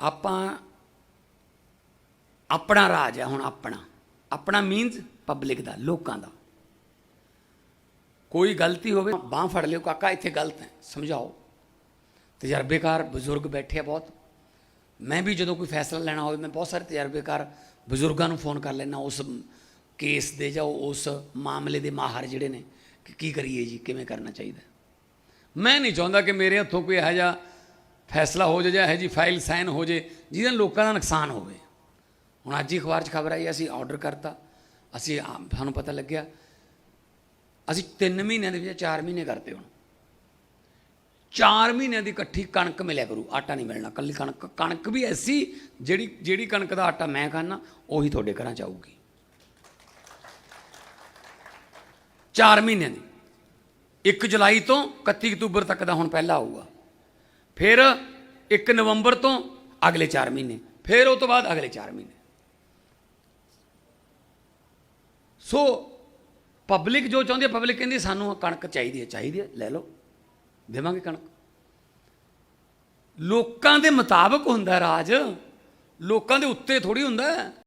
ਆਪਾਂ ਆਪਣਾ ਰਾਜ ਹੈ ਹੁਣ ਆਪਣਾ। ਆਪਣਾ ਮੀਨਸ ਪਬਲਿਕ ਦਾ, ਲੋਕਾਂ ਦਾ। ਕੋਈ ਗਲਤੀ ਹੋਵੇ, ਬਾਹ ਫੜ ਲਿਓ, ਕਾਕਾ, ਇੱਥੇ ਗਲਤ ਹੈ, ਸਮਝਾਓ। ਤਜਰਬੇਕਾਰ ਬਜ਼ੁਰਗ ਬੈਠੇ ਆ ਬਹੁਤ। ਮੈਂ ਵੀ ਜਦੋਂ ਕੋਈ ਫੈਸਲਾ ਲੈਣਾ ਹੋਵੇ, ਮੈਂ ਬਹੁਤ ਸਾਰੇ ਤਜਰਬੇਕਾਰ ਬਜ਼ੁਰਗਾਂ ਨੂੰ ਫੋਨ ਕਰ ਲੈਣਾ ਉਸ ਕੇਸ ਦੇ ਜਾਂ ਉਸ ਮਾਮਲੇ ਦੇ ਮਾਹਰ ਜਿਹੜੇ ਨੇ, ਕਿ ਕੀ ਕਰੀਏ ਜੀ, ਕਿਵੇਂ ਕਰਨਾ ਚਾਹੀਦਾ ਮੈਂ ਨਹੀਂ ਚਾਹੁੰਦਾ ਕਿ ਮੇਰੇ ਹੱਥੋਂ ਕੋਈ ਇਹੋ ਜਿਹਾ ਫੈਸਲਾ ਹੋ ਜਾਏ ਜਾਂ ਇਹੋ ਜਿਹੀ ਫਾਈਲ ਸਾਈਨ ਹੋ ਜੇ, ਜਿਹਦੇ ਨਾਲ ਲੋਕਾਂ ਦਾ ਨੁਕਸਾਨ ਹੋਵੇ। ਹੁਣ ਅੱਜ ਹੀ ਅਖਬਾਰ 'ਚ ਖਬਰ ਆਈ, ਅਸੀਂ ਆਰਡਰ ਕਰਤਾ। ਅਸੀਂ ਆ- ਸਾਨੂੰ ਪਤਾ ਲੱਗਿਆ, ਅਸੀਂ 3 ਮਹੀਨਿਆਂ ਦੇ ਵਿੱਚ 4 ਮਹੀਨੇ ਕਰਤੇ ਹੁਣ। 4 ਮਹੀਨਿਆਂ ਦੀ ਇਕੱਠੀ ਕਣਕ ਮਿਲਿਆ ਕਰੂ, ਆਟਾ ਨਹੀਂ ਮਿਲਣਾ, ਕੱਲੀ ਕਣਕ। ਕਣਕ ਵੀ ਐਸੀ, ਜਿਹੜੀ ਜਿਹੜੀ ਕਣਕ ਦਾ ਆਟਾ ਮੈਂ ਖਾਣਾ ਉਹੀ ਤੁਹਾਡੇ ਘਰਾਂ ਚ ਆਊਗੀ। 4 ਮਹੀਨਿਆਂ ਦੀ। 1 ਜੁਲਾਈ ਤੋਂ 31 ਅਕਤੂਬਰ ਤੱਕ ਦਾ ਹੁਣ ਪਹਿਲਾ ਆਊਗਾ। ਫਿਰ 1 ਨਵੰਬਰ ਤੋਂ ਅਗਲੇ 4 ਮਹੀਨੇ, ਫਿਰ ਉਹ ਤੋਂ ਬਾਅਦ ਅਗਲੇ 4 ਮਹੀਨੇ। ਸੋ ਪਬਲਿਕ ਜੋ ਚਾਹੁੰਦੀ ਹੈ ਪਬਲਿਕ ਕਹਿੰਦੀ, ਸਾਨੂੰ ਕਣਕ ਚਾਹੀਦੀ ਹੈ ਚਾਹੀਦੀ ਹੈ, ਲੈ ਲਓ, ਦੇਵਾਂਗੇ ਕਣਕ। ਲੋਕਾਂ ਦੇ ਮੁਤਾਬਕ ਹੁੰਦਾ ਰਾਜ, ਲੋਕਾਂ ਦੇ ਉੱਤੇ ਥੋੜੀ ਹੁੰਦਾ